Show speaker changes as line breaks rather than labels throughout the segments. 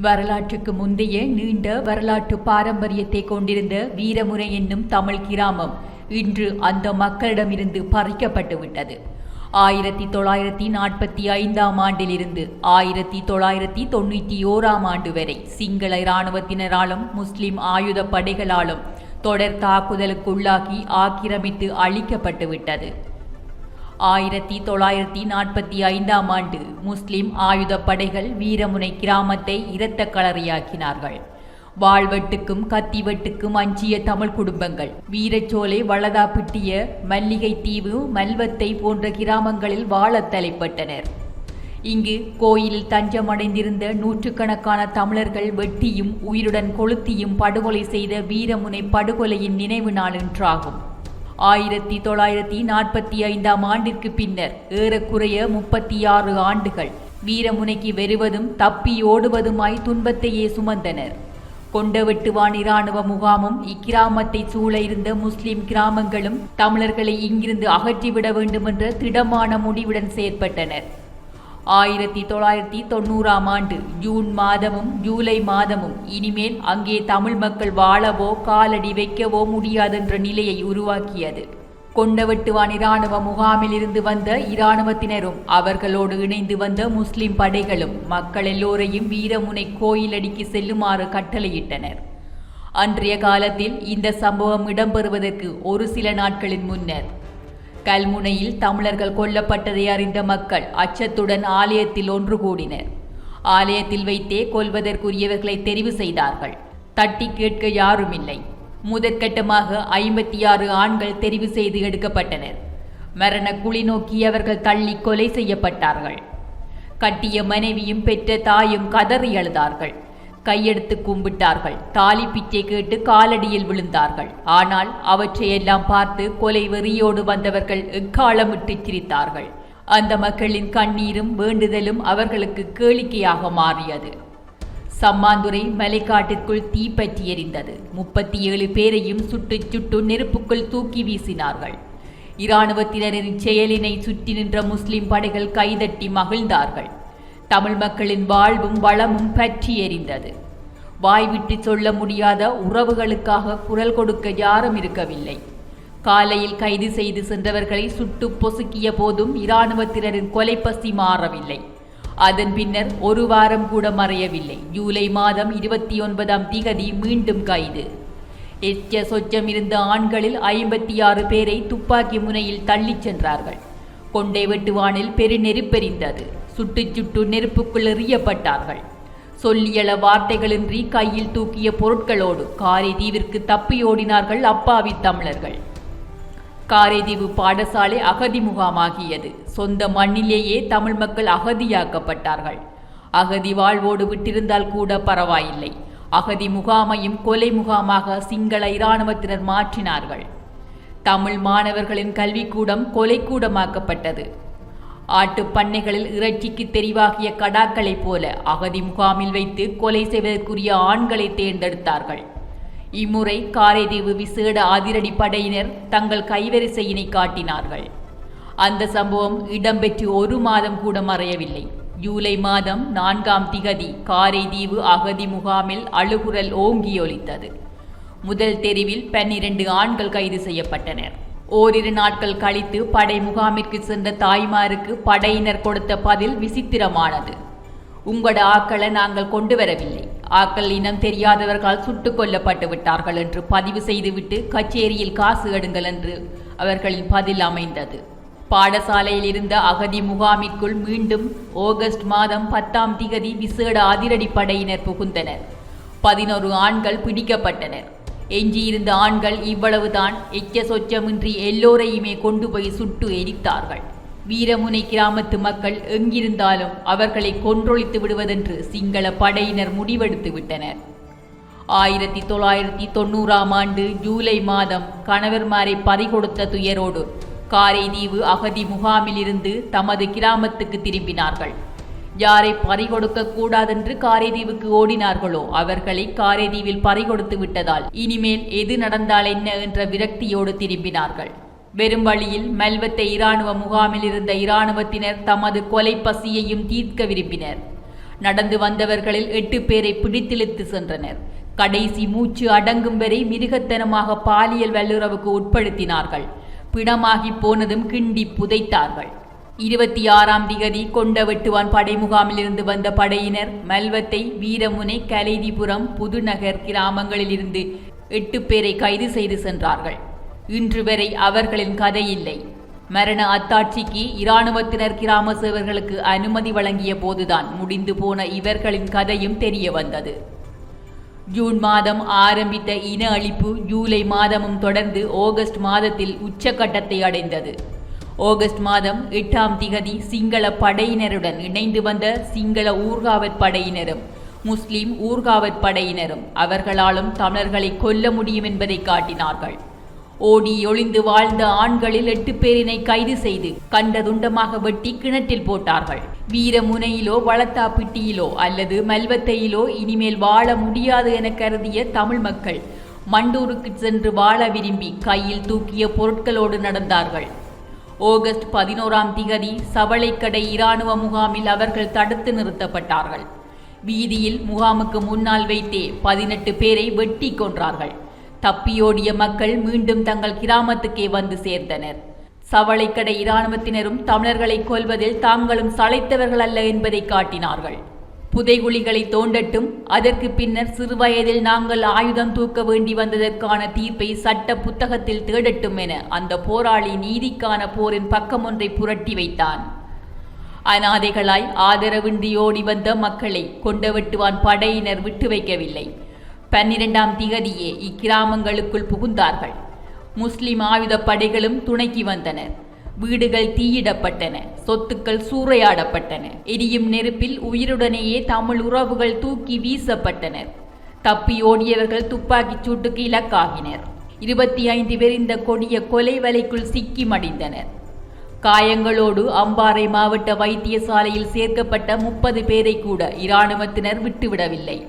வரலாற்றுக்கு முந்தைய நீண்ட வரலாற்று பாரம்பரியத்தை கொண்டிருந்த வீரமுறை என்னும் தமிழ் கிராமம் இன்று அந்த மக்களிடமிருந்து பறிக்கப்பட்டுவிட்டது. ஆயிரத்தி தொள்ளாயிரத்தி நாற்பத்தி ஐந்தாம் ஆண்டிலிருந்து ஆயிரத்தி தொள்ளாயிரத்தி தொண்ணூற்றி ஓராம் ஆண்டு வரை சிங்கள இராணுவத்தினராலும் முஸ்லிம் ஆயுத படைகளாலும் தொடர் தாக்குதலுக்குள்ளாகி ஆக்கிரமித்து அழிக்கப்பட்டுவிட்டது. ஆயிரத்தி தொள்ளாயிரத்தி நாற்பத்தி ஐந்தாம் ஆண்டு முஸ்லிம் ஆயுதப் படைகள் வீரமுனை கிராமத்தை இரத்த களறியாக்கினார்கள் வாழ்வெட்டுக்கும் கத்திவெட்டுக்கும் அஞ்சிய தமிழ் குடும்பங்கள். வீரச்சோலை வளதாப்பிட்டிய மல்லிகை தீவு மல்வத்தை போன்ற கிராமங்களில் வாழத் தலைப்பட்டனர். இங்கு கோயிலில் தஞ்சமடைந்திருந்த நூற்றுக்கணக்கான தமிழர்கள் வெட்டியும் உயிருடன் கொளுத்தியும் படுகொலை செய்த வீரமுனை படுகொலையின் நினைவு நாள் என்றாகும் ஆயிரத்தி தொள்ளாயிரத்தி நாற்பத்தி ஐந்தாம் ஆண்டிற்கு பின்னர் ஏறக்குறைய முப்பத்தி ஆறு ஆண்டுகள். வீரமுனைக்கு வெறுவதும் தப்பி ஓடுவதுமாய் துன்பத்தையே சுமந்தனர். கொண்டவெட்டுவான் இராணுவ முகாமும் இக்கிராமத்தை சூழ இருந்த முஸ்லிம் கிராமங்களும் தமிழர்களை இங்கிருந்து அகற்றிவிட வேண்டுமென்ற திடமான முடிவுடன் செயற்பட்டனர். ஆயிரத்தி தொள்ளாயிரத்தி தொண்ணூறாம் ஆண்டு ஜூன் மாதமும் ஜூலை மாதமும் இனிமேல் அங்கே தமிழ் மக்கள் வாழவோ காலடி வைக்கவோ முடியாதென்ற நிலையை உருவாக்கியது. கொண்டவெட்டுவான் இராணுவ முகாமில் இருந்து வந்த இராணுவத்தினரும் அவர்களோடு இணைந்து வந்த முஸ்லிம் படைகளும் மக்கள் எல்லோரையும் வீரமுனை கோயிலடிக்கு செல்லுமாறு கட்டளையிட்டனர். அன்றைய காலத்தில் இந்த சம்பவம் இடம்பெறுவதற்கு ஒரு சில நாட்களின் முன்னர் கல்முனையில் தமிழர்கள் கொல்லப்பட்டதை அறிந்த மக்கள் அச்சத்துடன் ஆலயத்தில் ஒன்று கூடினர். ஆலயத்தில் வைத்தே கொல்வதற்குரியவர்களை தெரிவு செய்தார்கள். தட்டி கேட்க யாருமில்லை. முதற்கட்டமாக ஐம்பத்தி ஆறு ஆண்கள் தெரிவு செய்து எடுக்கப்பட்டனர். மரண குழி நோக்கி அவர்கள் தள்ளி கொலை செய்யப்பட்டார்கள். கட்டிய மனைவியும் பெற்ற தாயும் கதறி அழுதார்கள். கையெடுத்து கும்பிட்டார்கள். தாலி பிச்சை கேட்டு காலடியில் விழுந்தார்கள். ஆனால் அவற்றையெல்லாம் பார்த்து கொலை வெறியோடு வந்தவர்கள் எக்காலமிட்டு சிரித்தார்கள். அந்த மக்களின் கண்ணீரும் வேண்டுதலும் அவர்களுக்கு கேளிக்கையாக மாறியது. சம்மாந்துரை மலைக்காட்டிற்குள் தீப்பற்றி எறிந்தது முப்பத்தி ஏழு பேரையும் சுட்டு சுட்டு நெருப்புக்குள் தூக்கி வீசினார்கள். இராணுவத்தினரின் செயலினை சுற்றி நின்ற முஸ்லிம் படைகள் கைதட்டி மகிழ்ந்தார்கள். தமிழ் மக்களின் வாழ்வும் வளமும் பற்றி எறிந்தது வாய்விட்டு சொல்ல முடியாத உறவுகளுக்காக குரல் கொடுக்க யாரும் இருக்கவில்லை. காலையில் கைது செய்து சென்றவர்களை சுட்டு பொசுக்கிய போதும் இராணுவத்தினரின் கொலைப்பசி மாறவில்லை. அதன் பின்னர் ஒரு வாரம் கூட மறையவில்லை. ஜூலை மாதம் இருபத்தி ஒன்பதாம் திகதி மீண்டும் கைது. எச்ச சொச்சம் இருந்த ஆண்களில் ஐம்பத்தி ஆறு பேரை துப்பாக்கி முனையில் தள்ளிச் சென்றார்கள். கொண்டை வெட்டுவானில் பெருநெருப்பெறிந்தது சுட்டு சுட்டு நெருப்புக்குள் எறியப்பட்டார்கள். சொல்லியள வார்த்தைகளின்றி கையில் தூக்கிய பொருட்களோடு காரைதீவிற்கு தப்பியோடினார்கள் அப்பாவி தமிழர்கள். காரைதீவு பாடசாலை அகதி முகாமாகியது. சொந்த மண்ணிலேயே தமிழ் மக்கள் அகதியாக்கப்பட்டார்கள். அகதி வாழ்வோடு விட்டிருந்தால் கூட பரவாயில்லை. அகதி முகாமையும் கொலை முகாமாக சிங்கள இராணுவத்தினர் மாற்றினார்கள். தமிழ் மாணவர்களின் கல்விக்கூடம் கொலைக்கூடமாக்கப்பட்டது. ஆட்டுப் பண்ணைகளில் இறைச்சிக்கு தெரிவாகிய கடாக்களைப் போல அகதி முகாமில் வைத்து கொலை செய்வதற்குரிய ஆண்களை தேர்ந்தெடுத்தார்கள். இம்முறை காரைதீவு விசேட அதிரடி படையினர் தங்கள் கைவரிசையினை காட்டினார்கள். அந்த சம்பவம் இடம்பெற்று ஒரு மாதம் கூட மறையவில்லை. ஜூலை மாதம் நான்காம் திகதி காரைதீவு அகதி முகாமில் அழுகுரல் ஓங்கியொலித்தது. முதல் தெருவில் பன்னிரண்டு ஆண்கள் கைது செய்யப்பட்டனர். ஓரிரு நாட்கள் கழித்து படை முகாமிற்கு சென்ற தாய்மாருக்கு படையினர் கொடுத்த பதில் விசித்திரமானது. உங்களோட ஆக்களை நாங்கள் கொண்டு வரவில்லை ஆக்கள் இனம் தெரியாதவர்களால் சுட்டுக் கொல்லப்பட்டு விட்டார்கள் என்று பதிவு செய்துவிட்டு கச்சேரியில் காசு எடுங்கள் என்று அவர்களின் பதில் அமைந்தது. பாடசாலையில் இருந்த அகதி முகாமிற்குள் மீண்டும் ஆகஸ்ட் மாதம் பத்தாம் திகதி விசேட அதிரடி படையினர் புகுந்தனர். பதினொரு ஆண்கள் பிடிக்கப்பட்டனர். எஞ்சியிருந்த ஆண்கள் இவ்வளவுதான் எச்ச சொச்சமின்றி எல்லோரையுமே கொண்டு போய் சுட்டு எரித்தார்கள். வீரமுனை கிராமத்து மக்கள் எங்கிருந்தாலும் அவர்களை கொன்றொழித்து விடுவதென்று சிங்கள படையினர் முடிவெடுத்து விட்டனர். ஆயிரத்தி தொள்ளாயிரத்தி தொண்ணூறாம் ஆண்டு ஜூலை மாதம் கணவர்மாரை பறிகொடுத்த துயரோடு காரைதீவு அகதி முகாமிலிருந்து தமது கிராமத்துக்கு திரும்பினார்கள். யாரை பறிகொடுக்க கூடாதென்று காரைதீவுக்கு ஓடினார்களோ அவர்களை காரைதீவில் பறிகொடுத்து விட்டதால் இனிமேல் எது நடந்தால் என்ன என்ற விரக்தியோடு திரும்பினார்கள். வெறும் வழியில் மெல்வத்தை இராணுவ முகாமில் இருந்த இராணுவத்தினர் தமது கொலை பசியையும் தீர்க்க விரும்பினர். நடந்து வந்தவர்களில் எட்டு பேரை பிடித்திழுத்து சென்றனர். கடைசி மூச்சு அடங்கும் வரை மிருகத்தனமாக பாலியல் வல்லுறவுக்கு உட்படுத்தினார்கள். பிணமாகி போனதும் கிண்டி புதைத்தார்கள். இருபத்தி ஆறாம் திகதி கொண்டவெட்டுவான் படை முகாமிலிருந்து வந்த படையினர் மல்வத்தை வீரமுனை கலைதிபுரம் புதுநகர் கிராமங்களிலிருந்து எட்டு பேரை கைது செய்து சென்றார்கள். இன்று வரை அவர்களின் கதை இல்லை. மரண அத்தாட்சிக்கு இராணுவத்தினர் கிராம சேவர்களுக்கு அனுமதி வழங்கிய போதுதான் முடிந்து போன இவர்களின் கதையும் தெரிய வந்தது. ஜூன் மாதம் ஆரம்பித்த இன அழிப்பு ஜூலை மாதமும் தொடர்ந்து ஆகஸ்ட் மாதத்தில் உச்சக்கட்டத்தை அடைந்தது. ஆகஸ்ட் மாதம் எட்டாம் திகதி சிங்கள படையினருடன் இணைந்து வந்த சிங்கள ஊர்காவற் படையினரும் முஸ்லிம் ஊர்காவற் படையினரும் அவர்களாலும் தமிழர்களை கொல்ல முடியும் என்பதை காட்டினார்கள். ஓடி ஒளிந்து வாழ்ந்த ஆண்களில் எட்டு பேரினை கைது செய்து கண்ட துண்டமாக வெட்டி கிணற்றில் போட்டார்கள். வீரமுனையிலோ வளத்தாப்பிட்டியிலோ அல்லது மல்வத்தையிலோ இனிமேல் வாழ முடியாது என கருதிய தமிழ் மக்கள் மண்டூருக்கு சென்று வாழ விரும்பி கையில் தூக்கிய பொருட்களோடு நடந்தார்கள். ஆகஸ்ட் பதினோராம் திகதி சவளைக்கடை இராணுவ முகாமில் அவர்கள் தடுத்து நிறுத்தப்பட்டார்கள். வீதியில் முகாமுக்கு முன்னால் வைத்தே பதினெட்டு பேரை வெட்டி கொன்றார்கள். தப்பியோடிய மக்கள் மீண்டும் தங்கள் கிராமத்துக்கே வந்து சேர்ந்தனர். சவளைக்கடை இராணுவத்தினரும் தமிழர்களை கொல்வதில் தாங்களும் சளைத்தவர்கள் அல்ல என்பதை காட்டினார்கள். புதைகுழிகளை தோண்டட்டும். அதற்கு பின்னர் சிறுவயதில் நாங்கள் ஆயுதம் தூக்க வேண்டி வந்ததற்கான தீர்ப்பை சட்ட புத்தகத்தில் தேடட்டும் என அந்த போராளி நீதிக்கான போரின் பக்கம் ஒன்றை புரட்டி வைத்தான். அனாதைகளாய் ஆதரவின்றி ஓடி வந்த மக்களை கொண்டவெட்டுவான் படையினர் விட்டு வைக்கவில்லை. பன்னிரெண்டாம் திகதியே இக்கிராமங்களுக்குள் புகுந்தார்கள். முஸ்லிம் ஆயுத படைகளும் துணைக்கு வந்தனர். வீடுகள் தீயிடப்பட்டன சொத்துக்கள் சூறையாடப்பட்டன. எரியும் நெருப்பில் உயிருடனேயே தமிழ் உறவுகள் தூக்கி வீசப்பட்டனர். தப்பி ஓடியவர்கள் துப்பாக்கிச் சூட்டுக்கு இலக்காகினர். இருபத்தி ஐந்து பேர் இந்த கொடிய கொலை வலைக்குள் சிக்கி மடிந்தனர். காயங்களோடு அம்பாறை மாவட்ட வைத்தியசாலையில் சேர்க்கப்பட்ட முப்பது பேரை கூட இராணுவத்தினர் விட்டுவிடவில்லை.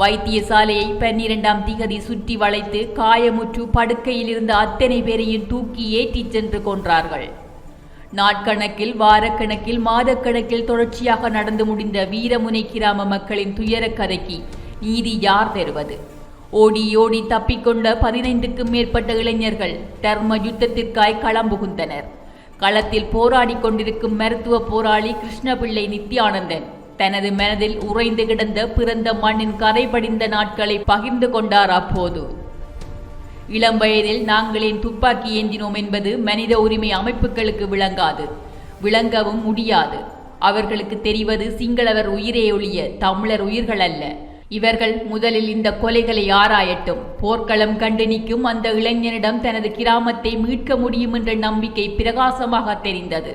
வைத்தியசாலையை பன்னிரெண்டாம் திகதி சுற்றி வளைத்து காயமுற்று படுக்கையில் இருந்த அத்தனை பேரையும் தூக்கி ஏற்றிச் சென்று கொன்றார்கள். நாட்கணக்கில் வாரக்கணக்கில் மாதக்கணக்கில் தொடர்ச்சியாக நடந்து முடிந்த வீரமுனை கிராம மக்களின் துயரக்கரைக்கு நீதி யார் தருவது? ஓடி ஓடி தப்பிக்கொண்ட பதினைந்துக்கும் மேற்பட்ட இளைஞர்கள் தர்ம யுத்தத்திற்காய் களம் புகுந்தனர் களத்தில் போராடி கொண்டிருக்கும் மருத்துவ போராளி கிருஷ்ணபிள்ளை நித்யானந்தன் தனது மனதில் உறைந்து கிடந்த பிறந்த மண்ணின் கரை படிந்த நாட்களை பகிர்ந்து கொண்டார் அப்போது. இளம் வயதில் நாங்களேன் துப்பாக்கி ஏந்தினோம் என்பது மனித உரிமை அமைப்புகளுக்கு விளங்காது விளங்கவும் முடியாது. அவர்களுக்கு தெரிவது சிங்களவர் உயிரே ஒழிய தமிழர் உயிர்கள் அல்ல. இவர்கள் முதலில் இந்த கொலைகளை ஆராயட்டும். போர்க்களம் கண்டு நிற்கும் அந்த இளைஞனிடம் தனது கிராமத்தை மீட்க முடியும் என்ற நம்பிக்கை பிரகாசமாக தெரிந்தது.